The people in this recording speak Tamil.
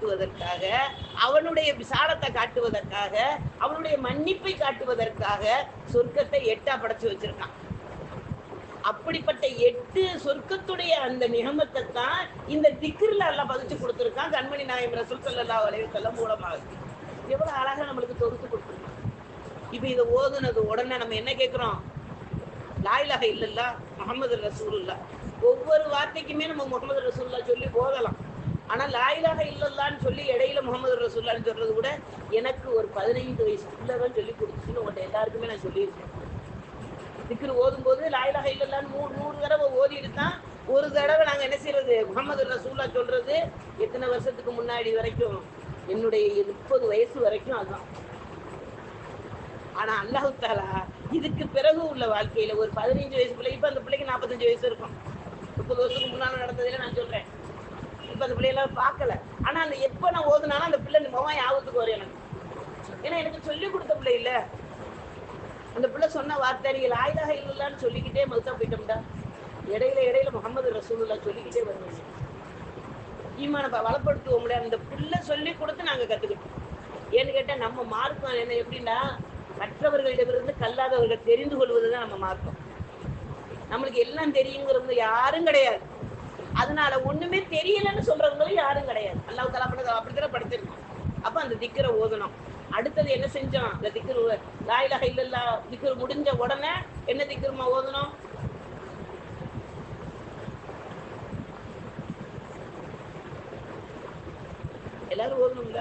காட்டுவதற்காக அவனுடைய விசாலத்தை காட்டுவதற்காக அவனுடைய மன்னிப்பை காட்டுவதற்காக சொர்க்கத்தை எட்டா படைச்சு வச்சிருக்கான். அப்படிப்பட்ட எட்டு சொர்க்கத்துடைய அந்த நிகமத்தை தான் இந்த திக்ரில் எல்லாம் பதிச்சு கொடுத்துருக்கான் கண்மணி நாயம் ரசூல் சல்லா அலைஹி மூலமாக. எவ்வளவு அழகா நம்மளுக்கு தொகுத்து கொடுத்துருக்கான். இப்ப இதை ஓதுனது உடனே நம்ம என்ன கேட்கிறோம் லாயிலாக இல்லல்லா முகமது ரசூலுல்லா ஒவ்வொரு வார்த்தைக்குமே நம்ம முகமது ரசூல்லா சொல்லி ஓதலாம். ஆனால் லாயிலாக இல்லல்லான்னு சொல்லி இடையில முகமது ரசூல்லான்னு சொல்றது கூட எனக்கு ஒரு பதினைந்து வயசு தான் சொல்லி கொடுத்துச்சுன்னு உங்கள்கிட்ட எல்லாருக்குமே நான் சொல்லியிருக்கேன். திக்ரு ஓதும் போது லாயிலாக இல்லல்லான்னு நூறு நூறு தடவை ஓதிட்டு தான் ஒரு தடவை நாங்கள் என்ன செய்யறது? முகமது ரசூல்லா சொல்றது எத்தனை வருஷத்துக்கு முன்னாடி வரைக்கும்? என்னுடைய முப்பது வயசு வரைக்கும் அதுதான். ஆனா அல்லாஹு தாலா இதுக்கு பிறகு உள்ள வாழ்க்கையில ஒரு பதினஞ்சு வயசு பிள்ளை இப்ப அந்த பிள்ளைக்கு நாற்பத்தஞ்சு வயசு இருக்கும். முப்பது வருஷத்துக்கு முன்னால நடந்ததுல நான் சொல்றேன். இப்ப அந்த பிள்ளையெல்லாம் பார்க்கல. ஆனா அந்த எப்ப நான் ஓதுனாலும் அந்த பிள்ளை முகம் ஞாபகத்துக்கு வரும் எனக்கு. ஏன்னா எனக்கு சொல்லி கொடுத்த பிள்ளை இல்ல. அந்த பிள்ளை சொன்ன வார்த்தை நீங்கள் ஆயுதாக இல்லைன்னு சொல்லிக்கிட்டே மதுத்தா போயிட்டோம்டா. இடையில இடையில முகமது ரசூலுல்லா சொல்லிக்கிட்டே வருவாங்க ஈமான வளப்படுத்துவோம்ல. அந்த பிள்ளை சொல்லி கொடுத்து நாங்க கத்துக்கிட்டோம். ஏன்னு கேட்டா நம்ம மார்க்கம் என்ன எப்படின்னா மற்றவர்களிடமிருந்து கல்லாதவர்கள் தெரிந்து கொள்வது தான் நம்ம மார்க்கம். நம்மளுக்கு எல்லாம் தெரியுங்கிறது யாரும் கிடையாது. அதனால ஒண்ணுமே தெரியலன்னு சொல்றவங்களும் யாரும் கிடையாது. அல்லாஹ் தலா பண்ண அப்படித்தான படுத்திருக்கோம் அப்ப அந்த திக்கரை ஓதணும். அடுத்தது என்ன செஞ்சோம் அந்த திக்கரு லாயில ஹைலல்லா திக்கரு முடிஞ்ச உடனே என்ன திக்கருமா ஓதணும்? எல்லாரும் ஓதணும்ல?